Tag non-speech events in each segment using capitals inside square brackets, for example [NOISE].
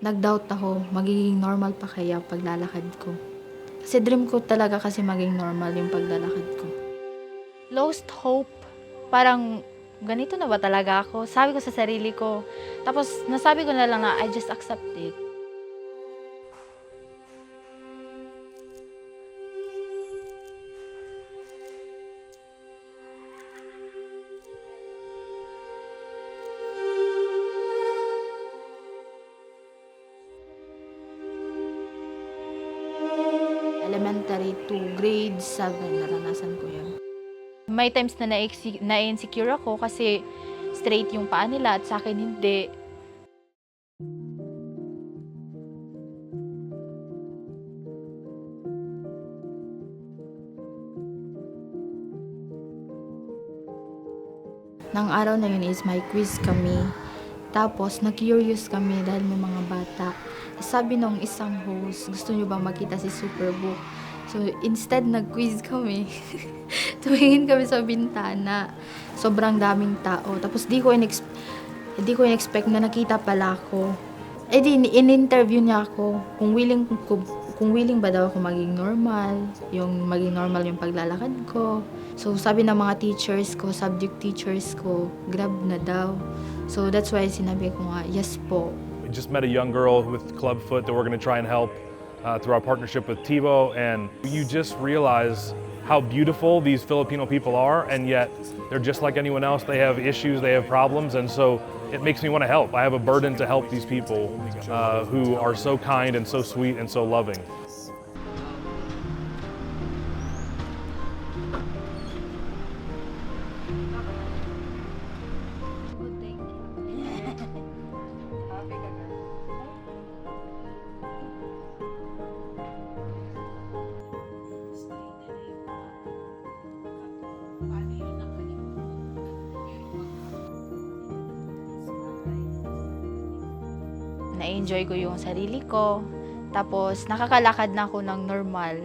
nag-doubt ako, magiging normal pa kaya paglalakad ko. Kasi dream ko talaga kasi maging normal yung paglalakad ko. Lost hope. Parang, ganito na ba talaga ako? Sabi ko sa sarili ko. Tapos, nasabi ko na lang na, I just accept it. Elementary to grade 7, naranasan ko yun. May times na na- na-insecure ako kasi straight yung paa nila at sa akin hindi. Nang araw na yun is may quiz kami. Tapos, na-curious kami dahil may mga bata. Sabi nung isang host, gusto nyo ba makita si Superbook? So, instead, nag-quiz kami. [LAUGHS] Tumingin kami sa bintana. Sobrang daming tao. Tapos, di ko, inex- di ko in-expect na nakita pala ako. Eh di, in-interview niya ako kung willing kung, kung willing ba daw ako maging normal, yung maging normal yung paglalakad ko. So sabi ng mga teachers ko, subject teachers ko, grab na daw. So that's why sinabi ko nga, yes po. We just met a young girl with Clubfoot that we're to try and help uh, through our partnership with TiVo. And you just realize how beautiful these Filipino people are, and yet they're just like anyone else. They have issues, they have problems, and so it makes me want to help. I have a burden to help these people uh, who are so kind and so sweet and so loving. Na-enjoy ko yung sarili ko. Tapos, nakakalakad na ako ng normal.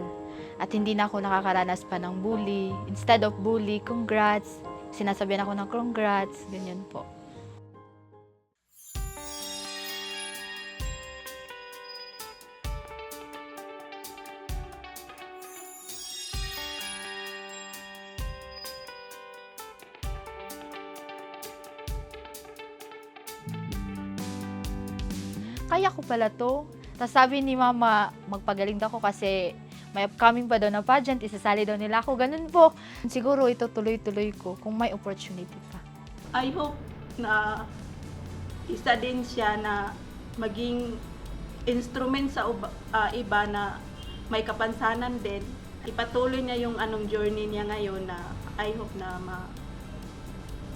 At hindi na ako nakakaranas pa ng bully. Instead of bully, congrats. Sinasabihan ako ng congrats. Ganyan po. Kaya ko pala to. Tapos sabi ni mama, magpagaling daw ako kasi may upcoming pa daw na pageant, isasali daw nila ako. Ganun po. Siguro ito tuloy-tuloy ko kung may opportunity pa. I hope na isa din siya na maging instrument sa uba- ah, iba na may kapansanan din. Ipatuloy niya yung anong journey niya ngayon na I hope na ma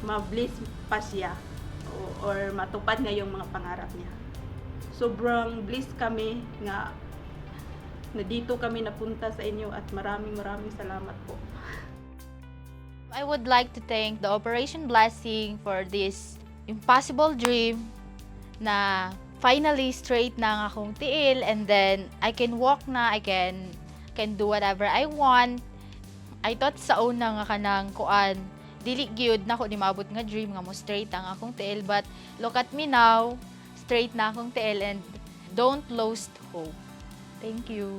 ma-bliss pa siya o, or matupad niya yung mga pangarap niya. Sobrang bliss kami nga na dito kami napunta sa inyo at maraming maraming salamat po. I would like to thank the Operation Blessing for this impossible dream na finally straight na ang akong tiil and then I can walk na, I can can do whatever I want. I thought sa una nga kanang kuan dili gyud nako ni maabot nga dream nga mo straight ang akong tiil but look at me now straight na akong tiil and don't lose hope. Thank you.